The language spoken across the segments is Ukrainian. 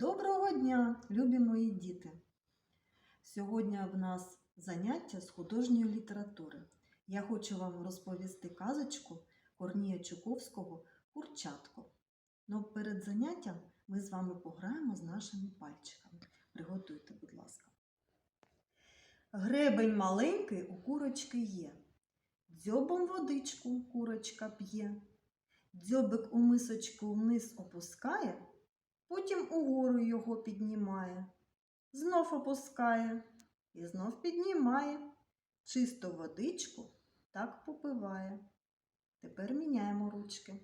Доброго дня, любі мої діти! Сьогодні в нас заняття з художньої літератури. Я хочу вам розповісти казочку Корнія Чуковського Курчатко. Но перед заняттям ми з вами пограємо з нашими пальчиками. Приготуйте, будь ласка. Гребень маленький у курочки є. Дзьобом водичку курочка п'є. Дзьобик у мисочку вниз опускає, потім угору його піднімає, знов опускає і знов піднімає. Чисту водичку так попиває. Тепер міняємо ручки.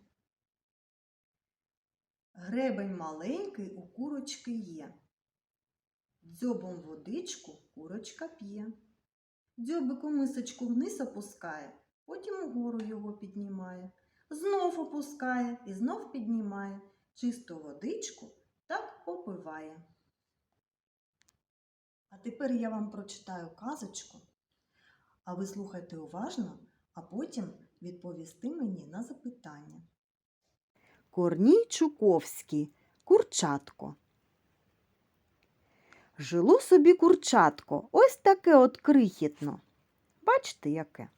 Гребень маленький у курочки є. Дзьобом водичку курочка п'є. Дзьобик у мисочку вниз опускає, потім угору його піднімає. Знов опускає і знов піднімає. Чисту водичку так попиває. А тепер я вам прочитаю казочку, а ви слухайте уважно, а потім відповісти мені на запитання. Корній Чуковський Курчатко. Жило собі курчатко, ось таке от крихітно. Бачите, яке?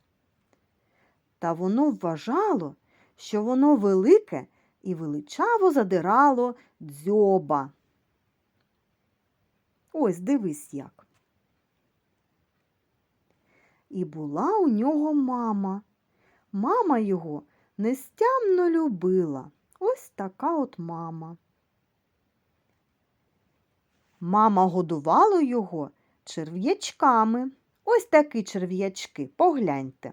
Та воно вважало, що воно велике і величаво задирало дзьоба. Ось дивись як. І була у нього мама. Мама його нестямно любила. Ось така от мама. Мама годувала його черв'ячками. Ось такі черв'ячки, погляньте.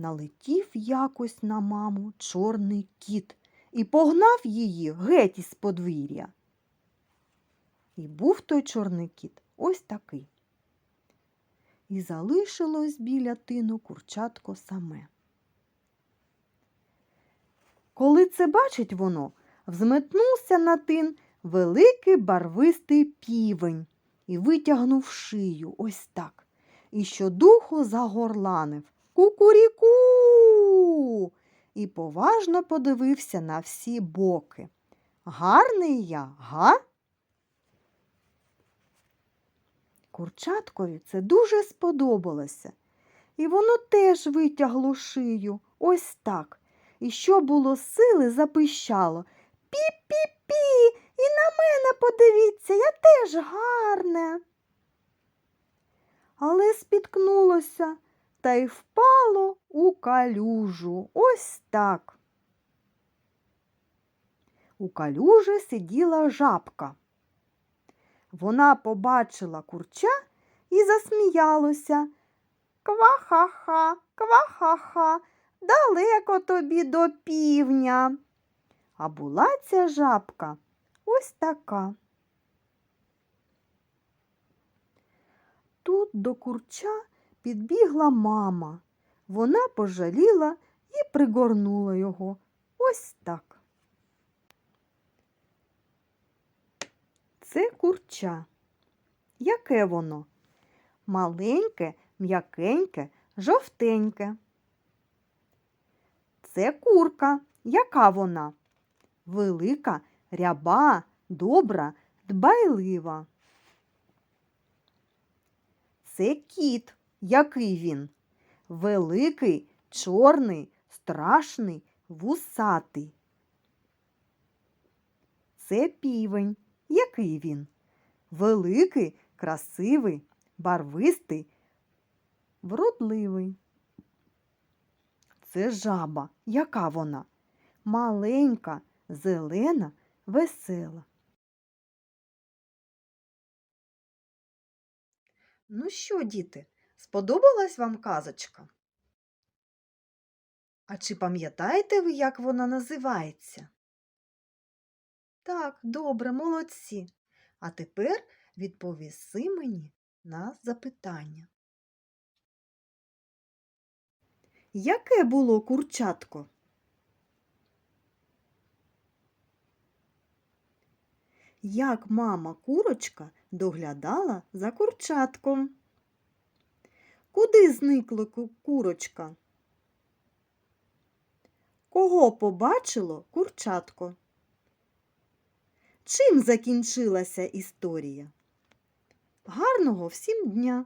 Налетів якось на маму чорний кіт і погнав її геть із подвір'я. І був той чорний кіт ось такий. І залишилось біля тину курчатко саме. Коли це бачить воно, взметнувся на тин великий барвистий півень і витягнув шию ось так. І щодуху загорланив Кукуріку. І поважно подивився на всі боки. Гарний я, га? Курчаткові це дуже сподобалося. І воно теж витягло шию ось так. І що було сили, запищало Пі-пі-пі, і на мене подивіться, я теж гарне. Але спіткнулося та й впало у калюжу. Ось так. У калюжі сиділа жабка. Вона побачила курча і засміялося. Ква-ха-ха, ква-ха-ха, далеко тобі до півня. А була ця жабка ось така. Тут до курча підбігла мама. Вона пожаліла і пригорнула його ось так. Це курча. Яке воно? Маленьке, м'якеньке, жовтеньке. Це курка. Яка вона? Велика, ряба, добра, дбайлива. Це кіт. Який він? Великий, чорний, страшний, вусатий. Це півень. Який він? Великий, красивий, барвистий, вродливий. Це жаба. Яка вона? Маленька, зелена, весела. Ну що, діти, сподобалась вам казочка? А чи пам'ятаєте ви, як вона називається? Так, добре, молодці. А тепер відповіси мені на запитання. Яке було курчатко? Як мама курочка доглядала за курчатком? Куди зникла курочка? Кого побачило курчатко? чим закінчилася історія. Гарного всім дня!